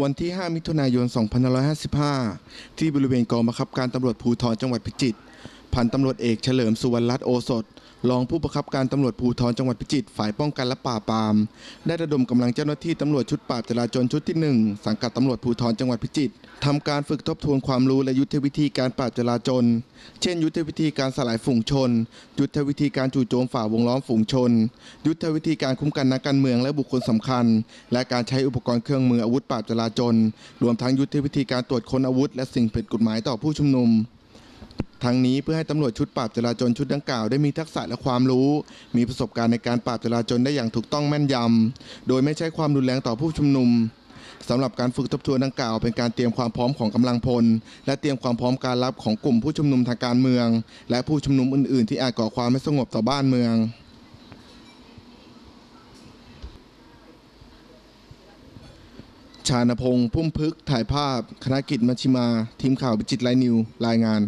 วันที่ 5 มิถุนายน 2555 ที่บริเวณกองบังคับการตำรวจภูธรจังหวัดพิจิตร พันตำรวจเอกเฉลิมสุวรรณรัตน์โอสถ รองผู้บังคับการตำรวจภูธรจังหวัดพิจิตรฝ่ายป้องกันและปราบปราม ได้ระดมกำลังเจ้าหน้าที่ตำรวจชุดปราบจราจรชุดที่ 1 สังกัดตำรวจภูธรจังหวัดพิจิตรทำการฝึกทบทวนความรู้และยุทธวิธีการปราบจราจร เช่น ยุทธวิธีการสลายฝูงชน ยุทธวิธีการจู่โจมฝ่าวงล้อมฝูงชน ยุทธวิธีการคุ้มกันนักการเมืองและบุคคลสำคัญ และการใช้อุปกรณ์เครื่องมืออาวุธปราบจราจรรวมทั้งยุทธวิธีการตรวจค้นอาวุธ และสิ่งผิดกฎหมายต่อผู้ชุมนุม ทั้งนี้เพื่อให้ตำรวจชุดปราบจราจรชุดดังกล่าวได้มีทักษะและความรู้ มีประสบการณ์ในการปราบจราจรได้อย่างถูกต้องแม่นยำ โดยไม่ใช้ความรุนแรงต่อผู้ชุมนุมสำหรับการฝึกทบทวนดังกล่าวเป็นการเตรียมความพร้อมของกำลังพล และเตรียมความพร้อมการรับของกลุ่มผู้ชุมนุมทางการเมือง และผู้ชุมนุมอื่น ๆ ที่อาจก่อความไม่สงบต่อบ้านเมืองชาณพงษ์พุ่มพึกถ่ายภาพ คณะกิจมัชิมา ทีมข่าวพิจิตรไลน์นิว รายงาน